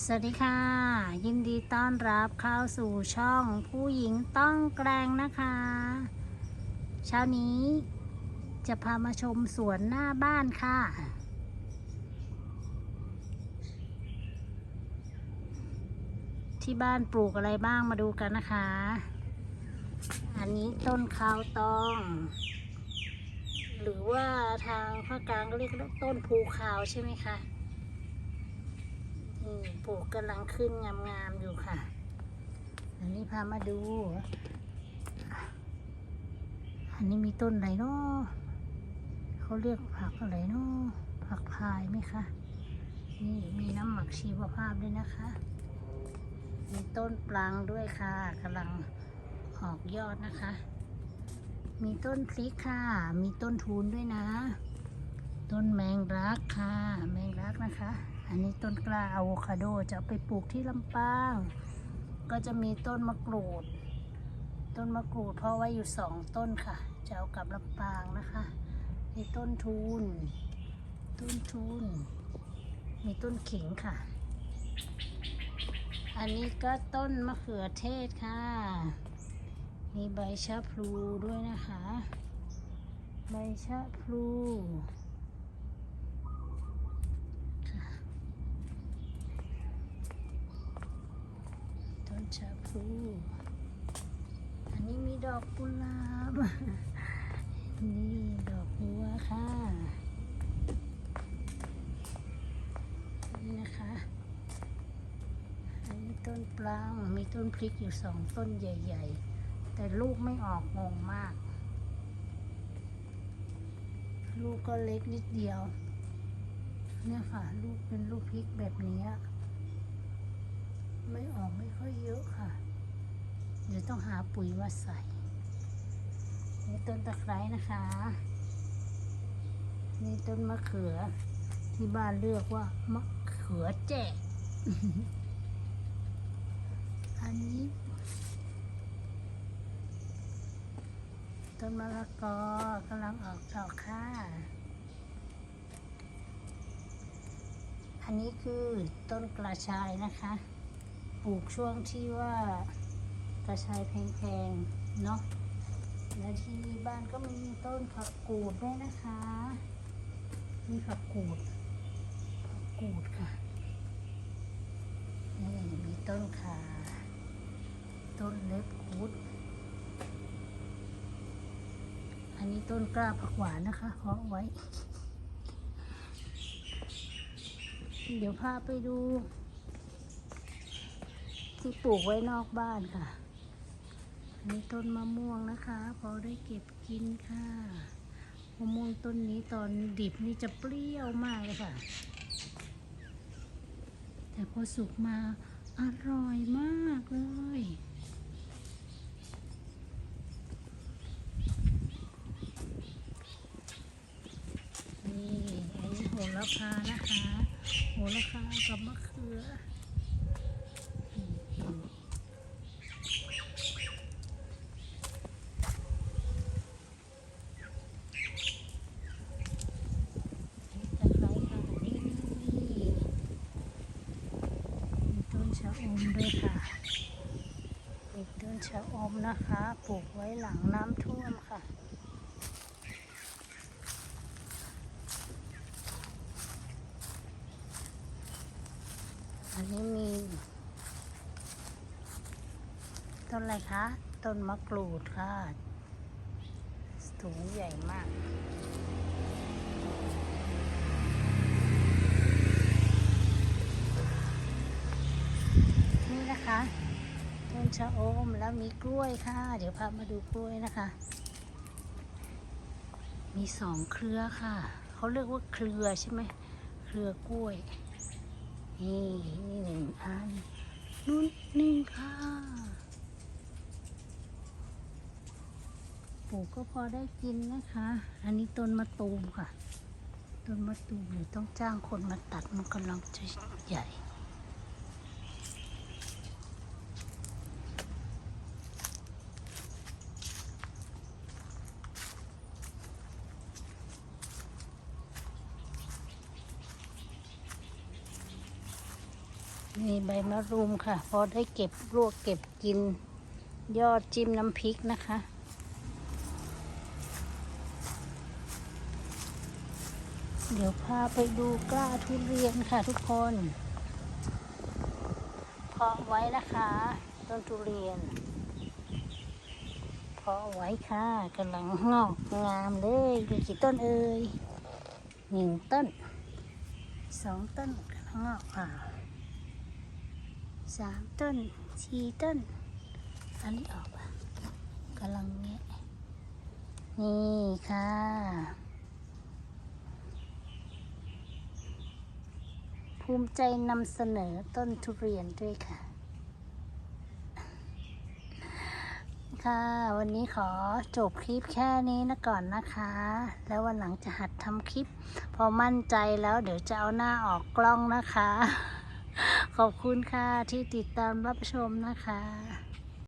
สวัสดีค่ะ ยินดีต้อนรับเข้าสู่ช่องผู้หญิงต้องแกรงนะคะ เช้านี้จะพามาชมสวนหน้าบ้านค่ะ ที่บ้านปลูกอะไรบ้างมาดูกันนะคะ อันนี้ต้นข้าวตอง หรือว่าทางภาคกลางก็เรียกต้นภูขาวใช่ไหมคะ นี่ปลูกกำลังขึ้นงามๆอยู่ค่ะอันนี้พามาดู อันนี้มีต้นอะไรเนาะเขาเรียกผักอะไรเนาะผักพายไหมคะ นี่มีน้ำหมักชีวภาพด้วยนะคะ มีต้นปลังด้วยค่ะกำลังออกยอดนะคะ มีต้นพริกค่ะ มีต้นทูนด้วยนะ ต้นแมงรักค่ะ แมงรักนะคะ อันนี้ต้นกล้าอะโวคาโดจะเอาไปปลูกที่ลำปาง ก็จะมีต้นมะกรูด ต้นมะกรูดเพาะไว้อยู่สองต้นค่ะ จะเอากลับลำปางนะคะมีต้นทูนต้นทูนมีต้นขิงค่ะ อันนี้ก็ต้นมะเขือเทศค่ะ มีใบชะพลูด้วยนะคะ ใบชะพลู ต้น ชะพลูอันนี้มีดอกกุหลาบ นี่ดอกบัวค่ะ นี่นะคะ อันนี้ต้นปลางมีต้นพริกอยู่สองต้นใหญ่ ๆ แต่ลูกไม่ออกงงมาก ลูกก็เล็กนิดเดียว เนี่ยค่ะ ลูกเป็นลูกพริกแบบนี้ ไม่ออกไม่ค่อยเยอะค่ะ เดี๋ยวต้องหาปุ๋ยมาใส่นี่ต้นตะไคร้นะคะ นี่ต้นมะเขือ ที่บ้านเรียกว่ามะเขือแจกอันนี้ ต้นมะละกอกำลังออกดอกค่ะ อันนี้คือต้นกระชายนะคะ ปลูกช่วงที่ว่ากระชายแพงๆเนาะและที่บ้านก็มีต้นผักกูดด้วยนะคะ มีผักกูดผักกูดค่ะนี่มีต้นขาต้นเล็บคุดอันนี้ต้นกล้าผักหวานนะคะเพาะไว้ เดี๋ยวพาไปดู ที่ปลูกไว้นอกบ้านค่ะ อันนี้ต้นมะม่วงนะคะพอได้เก็บกินค่ะมะม่วงต้นนี้ตอนดิบนี่จะเปรี้ยวมากเลยค่ะ แต่พอสุกมาอร่อยมากเลยนี่อันนี้โหระพานะคะ โหระพากับมะเขือ ตะไคร้ค่ะนี่มีต้นชะอมด้วยค่ะมีต้นชะอมนะคะ ปลูกไว้หลังน้ำท่วมค่ะ อันนี้มี ต้นอะไรคะ ต้นมะกรูดค่ะถุงใหญ่มาก นี่นะคะต้น ชะอมแล้วมีกล้วยค่ะ เดี๋ยวพามาดูกล้วยนะคะ มีสองเครือค่ะ เขาเรียกว่าเครือใช่ไหมเครือกล้วย นี่นี่หนึ่งอันนู่นหนึ่งค่ะ ปลูกก็พอได้กินนะคะ อันนี้ต้นมะตูมค่ะ ต้นมะตูมเนี่ยวต้องจ้างคนมาตัดมันกำลังจะใหญ่ มีใบมะรุมค่ะ พอได้เก็บลวกเก็บกิน ยอดจิ้มน้ำพริกนะคะ เดี๋ยวพาไปดูกล้าทุเรียนค่ะทุกคนเพาะไว้นะคะ ต้นทุเรียนเพาะไว้ค่ะกำลังงอกงามเลยมีกี่ต้นเอ่ยหนึ่งต้นสองต้นกำลังงอกอ่า สามต้นสี่ต้นอันนี้ออกอะกำลังแงะนี่ค่ะภูมิใจนำเสนอต้นทุเรียนด้วยค่ะ ค่ะ วันนี้ขอจบคลิปแค่นี้นะก่อนนะคะ แล้ววันหลังจะหัดทำคลิป พอมั่นใจแล้วเดี๋ยวจะเอาหน้าออกกล้องนะคะ ขอบคุณค่ะที่ติดตามรับชมนะคะ